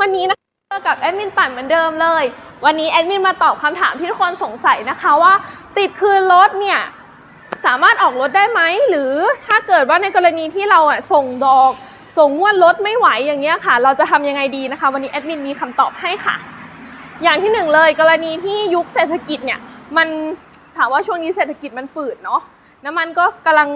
วันนี้นะคะเจอกับแอดมินปั่นเหมือนเดิมเลย วันนี้แอดมินมาตอบคำถามที่ทุกคนสงสัยนะคะว่า ติดคืนรถเนี่ยสามารถออกรถได้ไหมหรือถ้าเกิดว่าในกรณีที่เราอะส่งดอก ส่งงวดรถไม่ไหวอย่างเงี้ยค่ะ เราจะทำยังไงดีนะคะ วันนี้แอดมินมีคำตอบให้ค่ะ อย่างที่หนึ่งเลยกรณีที่ยุคเศรษฐกิจเนี่ยมันถามว่าช่วงนี้เศรษฐกิจมันฝืดเนาะน้ำมันก็กำลัง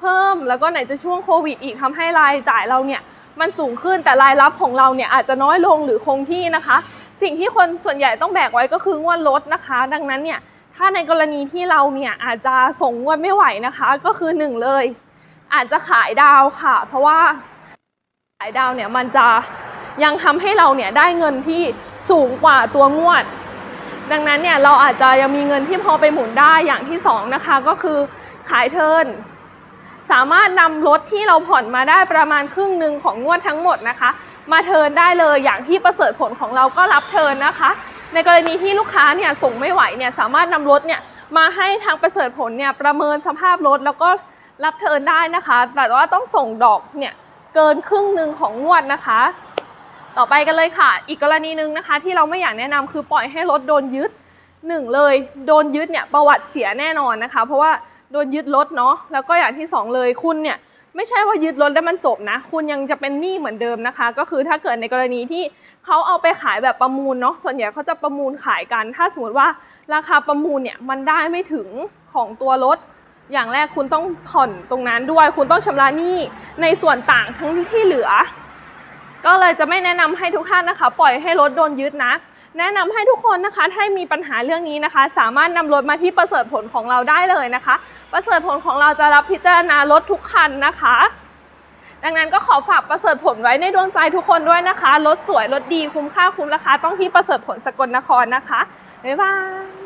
เพิ่มแล้วก็ไหนจะช่วงโควิดอีกทำให้รายจ่ายเราเนี่ย มันสูงขึ้นแต่รายรับของเราเนี่ยอาจจะน้อยลงหรือคงที่นะคะ สิ่งที่คนส่วนใหญ่ต้องแบกไว้ก็คืองวดรถนะคะ ดังนั้นเนี่ยถ้าในกรณีที่เราเนี่ยอาจจะส่งงวดไม่ไหวนะคะ ก็คือหนึ่งเลย อาจจะขายดาวค่ะ เพราะว่าขายดาวเนี่ยมันจะยังทำให้เราเนี่ยได้เงินที่สูงกว่าตัวงวด ดังนั้นเนี่ยเราอาจจะยังมีเงินที่พอไปหมุนได้อย่างที่สองนะคะก็คือขายเทิร์น สามารถนำรถที่เราผ่อนมาได้ประมาณครึ่งหนึ่งของงวดทั้งหมดนะคะ มาเทิร์นได้เลยอย่างที่ประเสริฐผลของเราก็รับเทิร์นนะคะ ในกรณีที่ลูกค้าเนี่ยส่งไม่ไหวเนี่ยสามารถนำรถเนี่ยมาให้ทางประเสริฐผลเนี่ยประเมินสภาพรถแล้วก็รับเทิร์นได้นะคะ แต่ว่าต้องส่งดอกเนี่ยเกินครึ่งหนึ่งของงวดนะคะ ต่อไปกันเลยค่ะ อีกกรณีหนึ่งนะคะ ที่เราไม่อยากแนะนำคือปล่อยให้รถโดนยึดหนึ่งเลยโดนยึดเนี่ยประวัติเสียแน่นอนนะคะ เพราะว่า โดนยึดรถเนาะแล้วก็อย่างที่สองเลยคุณเนี่ยไม่ใช่ว่ายึดรถแล้วมันจบนะ คุณยังจะเป็นหนี้เหมือนเดิมนะคะ ก็คือถ้าเกิดในกรณีที่เขาเอาไปขายแบบประมูลเนาะส่วนใหญ่เขาจะประมูลขายกัน ถ้าสมมติว่าราคาประมูลเนี่ยมันได้ไม่ถึงของตัวรถ อย่างแรกคุณต้องผ่อนตรงนั้นด้วย คุณต้องชำระหนี้ในส่วนต่างทั้งที่เหลือ ก็เลยจะไม่แนะนำให้ทุกท่านนะคะ ปล่อยให้รถโดนยึดนะ แนะนำให้ทุกคนนะคะถ้ามีปัญหาเรื่องนี้นะคะ สามารถนำรถมาที่ประเสริฐผลของเราได้เลยนะคะ ประเสริฐผลของเราจะรับพิจารณารถทุกคันนะคะ ดังนั้นก็ขอฝากประเสริฐผลไว้ในดวงใจทุกคนด้วยนะคะรถสวยรถดีคุ้มค่าคุ้มราคาต้องที่ประเสริฐผลสกลนครนะคะบ๊ายบาย